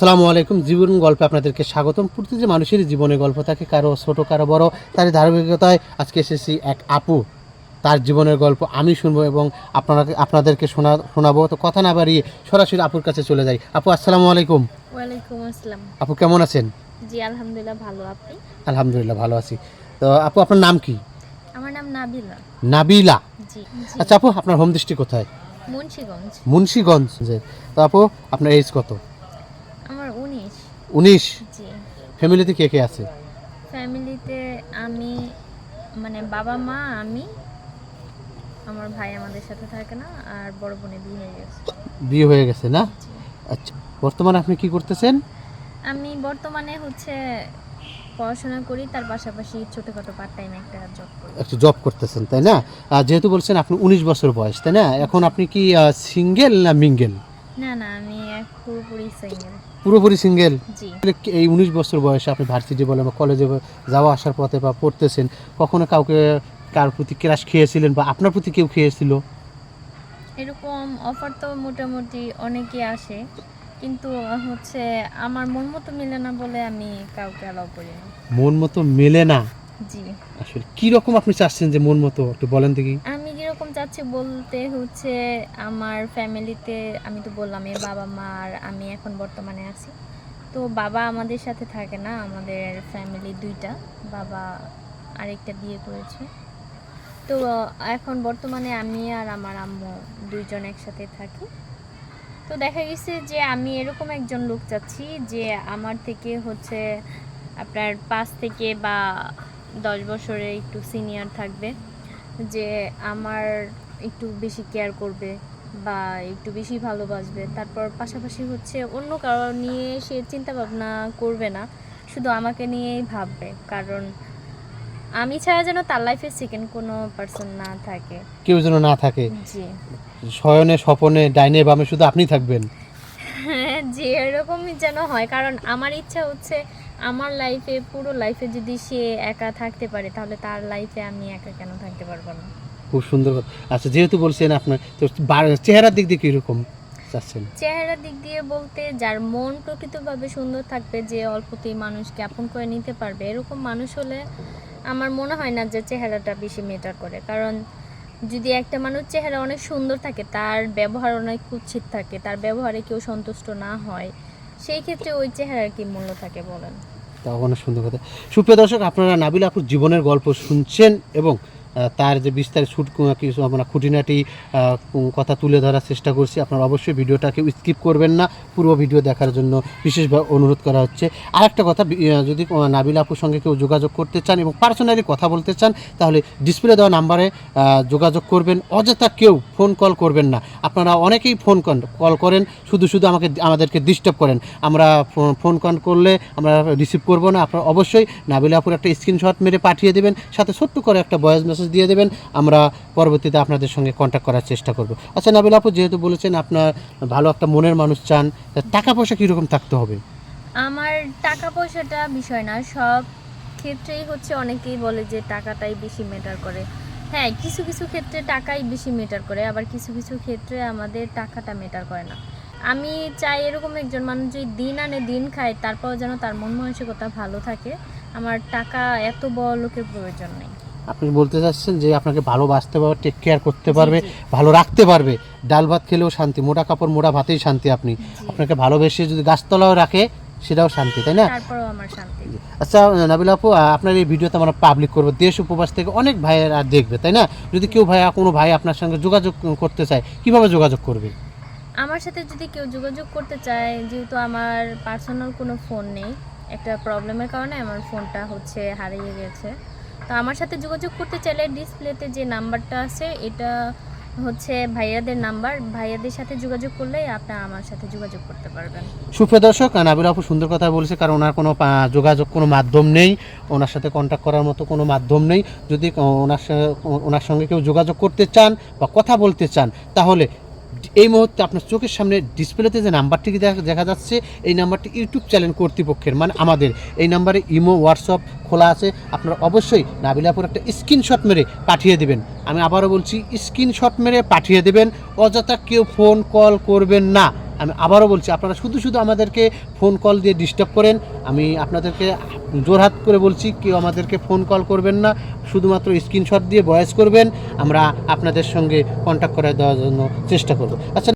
আসসালামু আলাইকুম। জীবন গল্পে আপনাদেরকে স্বাগতম। প্রতিটি মানুষের জীবনে গল্প থাকে কারও ছোট কারও বড় তার ধারাবাহিকতায় আজকে এসেছি এক আপু। তার জীবনের গল্প আমি শুনব এবং আপনারা আপনাদেরকে শোনা শোনাবো। তো কথা না বাড়িয়ে সরাসরি আপুর কাছে চলে যাই। আপু আসসালামু আলাইকুম। ওয়ালাইকুম আসসালাম। আপু কেমন আছেন? জি আলহামদুলিল্লাহ ভালো। আপনি? আলহামদুলিল্লাহ ভালো আছি। তো আপু আপনার নাম কি? আমার নাম নাবিলা। নাবিলা? জি। আচ্ছা আপু আপনার হোম ডিস্ট্রিক্ট কোথায়? মুন্সিগঞ্জ। মুন্সিগঞ্জ। তো আপু আপনার এজ কত? উনিশ? জি। ফ্যামিলিতে কে কে আছে? ফ্যামিলিতে আমি মানে বাবা মা আমি আমার ভাই আমাদের সাথে থাকে না আর বড় বোনের বিয়ে হয়ে গেছে। বিয়ে হয়ে গেছে না? আচ্ছা বর্তমানে আপনি কি করতেছেন? আমি বর্তমানে হচ্ছে পড়াশোনা করি তার পাশাপাশি ছোটখাটো পার্ট টাইম একটা জব করি। একটু জব করতেছেন তাই না? আর যেহেতু বলছেন আপনি উনিশ বছর বয়স তাই না? এখন আপনি কি সিঙ্গেল না মিঙ্গেল না না আমি পুরোপুরি সিঙ্গেল পুরোপুরি সিঙ্গেল এই উনিশ বছর বয়সে আপনি ভার্সিটি বলেন বা কলেজে যাওয়া আসার পথে বা পড়তেছেন কখনো কাউকে কার প্রতি ক্রাশ খেয়েছিলেন বা আপনার প্রতি কেউ খেয়েছিল? এরকম অফার তো মোটামুটি অনেকে আসে কিন্তু হচ্ছে আমার মন মতো মিলে না বলে আমি কাউকে অ্যালাউ করি না। মন মতো মেলে না? জি। আসলে কি রকম আপনি চাচ্ছেন যে মন মতো একটু বলেন দেখি। কীরকম চাচ্ছি বলতে হচ্ছে আমার ফ্যামিলিতে, আমি তো বললাম এই বাবা মা আর আমি এখন বর্তমানে আছি। তো বাবা আমাদের সাথে থাকে না, আমাদের ফ্যামিলি দুইটা। বাবা আরেকটা বিয়ে করেছে। তো এখন বর্তমানে আমি আর আমার আম্মু দুইজন একসাথে থাকি। তো দেখা গেছে যে আমি এরকম একজন লোক চাচ্ছি যে আমার থেকে হচ্ছে আপনার পাঁচ থেকে বা দশ বছরে একটু সিনিয়র থাকবে। যে আমার একটু বেশি কেয়ার করবে বা একটু বেশি ভালোবাসবে। তারপর পাশাপাশি হচ্ছে অন্য কারও নিয়ে সে চিন্তা ভাবনা করবে না শুধু আমাকে নিয়েই ভাববে। কারণ আমি ছাড়া যেন তার লাইফে সেকেন্ড কোনো পার্সন না থাকে। কেউ যেন না থাকে। জি। শয়নে স্বপনে ডাইনে বামে শুধু আপনি থাকবেন। হ্যাঁ যে এরকমই যেন হয়। কারণ আমার ইচ্ছা হচ্ছে আমার লাইফে পুরো লাইফে যদি সে একা থাকতে পারে তাহলে তার লাইফে আমি একা কেন থাকতে পারব না? খুব সুন্দর কথা। আচ্ছা যেহেতু বলছেন আপনার তো চেহারার দিক দিয়ে কীরকম চাচ্ছেন? চেহারার দিক দিয়ে বলতে যার মন প্রকৃতভাবে সুন্দর থাকবে যে অল্পতেই মানুষকে আপন করে নিতে পারবে এরকম মানুষ হলে আমার মনে হয় না যে চেহারাটা বেশি মেটার করে। কারণ যদি একটা মানুষ চেহারা অনেক সুন্দর থাকে তার ব্যবহার অনেক কুৎসিত থাকে তার ব্যবহারে কেউ সন্তুষ্ট না হয়। সেই ক্ষেত্রে ওই চেহারার কি মূল্য থাকে বলেন? তা অনেক সুন্দর কথা। সুপ্রিয় দর্শক, আপনারা নাবিল আপুর জীবনের গল্প শুনছেন এবং তার যে বিস্তারিত শুট কিছু আমরা খুঁটিনাটি কথা তুলে ধরার চেষ্টা করছি। আপনারা অবশ্যই ভিডিওটাকে স্কিপ করবেন না। পুরো ভিডিও দেখার জন্য বিশেষভাবে অনুরোধ করা হচ্ছে। আর একটা কথা যদি নাবিল আপুর সঙ্গে কেউ যোগাযোগ করতে চান এবং পার্সোনালি কথা বলতে চান, তাহলে ডিসপ্লে দেওয়া নাম্বারে যোগাযোগ করবেন। অযথা কেউ ফোন কল করবেন না। আপনারা অনেকেই ফোন কল করেন, শুধু শুধু আমাকে আমাদেরকে ডিস্টার্ব করেন। আমরা ফোন- কল করলে আমরা রিসিভ করব না। আপনারা অবশ্যই নাবিল আপুর একটা স্ক্রিনশট মেরে পাঠিয়ে দেবেন। সাথে ছোট্ট করে একটা ভয়েস মেসেজ দিয়ে দেবেন, আমরা পরবর্তীতে আপনাদের সঙ্গে কন্ট্যাক্ট করার চেষ্টা করব। আচ্ছা নাবিল আপু, যেহেতু বলেছেন আপনার ভালো একটা মনের মানুষ চান টাকা পয়সা কীরকম থাকতে হবে? আমার টাকা পয়সাটা বিষয় না, সব ক্ষেত্রেই হচ্ছে অনেকেই বলে যে টাকাটাই বেশি মেটার করে। হ্যাঁ কিছু কিছু ক্ষেত্রে টাকাই বেশি মেটার করে, আবার কিছু কিছু ক্ষেত্রে আমাদের টাকাটা মেটার করে না। আমি চাই এরকম একজন মানুষ যদি দিন আনে দিন খায় তারপর যেন তার মন মানসিকতা ভালো থাকে। আমার টাকা এত বড় লোকের প্রয়োজন নেই। আপনি বলতে চাচ্ছেন যে আপনাকে ভালোবাসতে পারবে টেক কেয়ার করতে পারবে ভালো রাখতে পারবে। ডাল ভাত খেলেও শান্তি মোটা কাপড় মোটা ভাতেই শান্তি আপনি। আপনাকে ভালোবেসে যদি গাছতলাও রাখে সেটাও শান্তি তাই না? আচ্ছা নাবিল আপু আপনার এই ভিডিওতে আমরা পাবলিক করব। দেশ উপবাস থেকে অনেক ভাইয়েরা দেখবে তাই না? যদি কেউ ভাইয়া কোনো ভাই আপনার সঙ্গে যোগাযোগ করতে চায় কীভাবে যোগাযোগ করবে? আমার সাথে যদি কেউ যোগাযোগ করতে চায় যেহেতু আমার পার্সোনাল কোনো ফোন নেই একটা প্রবলেমের কারণে আমার ফোনটা হচ্ছে হারিয়ে গেছে। তো আমার সাথে যোগাযোগ করতে চাইলে ডিসপ্লেতে যে নাম্বারটা আছে, এটা হচ্ছে ভাইয়াদের নাম্বার। ভাইয়াদের সাথে যোগাযোগ করলেই আপনারা আমার সাথে যোগাযোগ করতে পারবেন। সুপ্রিয় দর্শক নাবিল আপু সুন্দর কথা বলেছে, কারণ ওনার কোনো যোগাযোগ কোনো মাধ্যম নেই। ওনার সাথে কন্ট্যাক্ট করার মতো কোনো মাধ্যম নেই। যদি ওনার ওনার সঙ্গে কেউ যোগাযোগ করতে চান বা কথা বলতে চান, তাহলে এই মুহূর্তে আপনার চোখের সামনে ডিসপ্লেতে যে নাম্বারটি দেখা- যাচ্ছে, এই নাম্বারটি ইউটিউব চ্যানেল কর্তৃপক্ষের মানে আমাদের। এই নাম্বারে ইমো হোয়াটসঅ্যাপ খোলা আছে। আপনারা অবশ্যই নাবিলাপুর একটা স্ক্রিনশট মেরে পাঠিয়ে দেবেন। আমি আবারও বলছি স্ক্রিনশট মেরে পাঠিয়ে দেবেন। অযথা কেউ ফোন কল করবেন না। আমি আবারও বলছি, আপনারা শুধু শুধু আমাদেরকে ফোন কল দিয়ে ডিস্টার্ব করেন, আমি আপনাদেরকে জোরহাত করে বলছি, কেউ আমাদেরকে ফোন কল করবেন না, শুধুমাত্র স্ক্রিনশট দিয়ে ভয়েস করবেন, আমরা আপনাদের সঙ্গে কন্ট্যাক্ট করে দেওয়ার জন্য চেষ্টা করব। আচ্ছা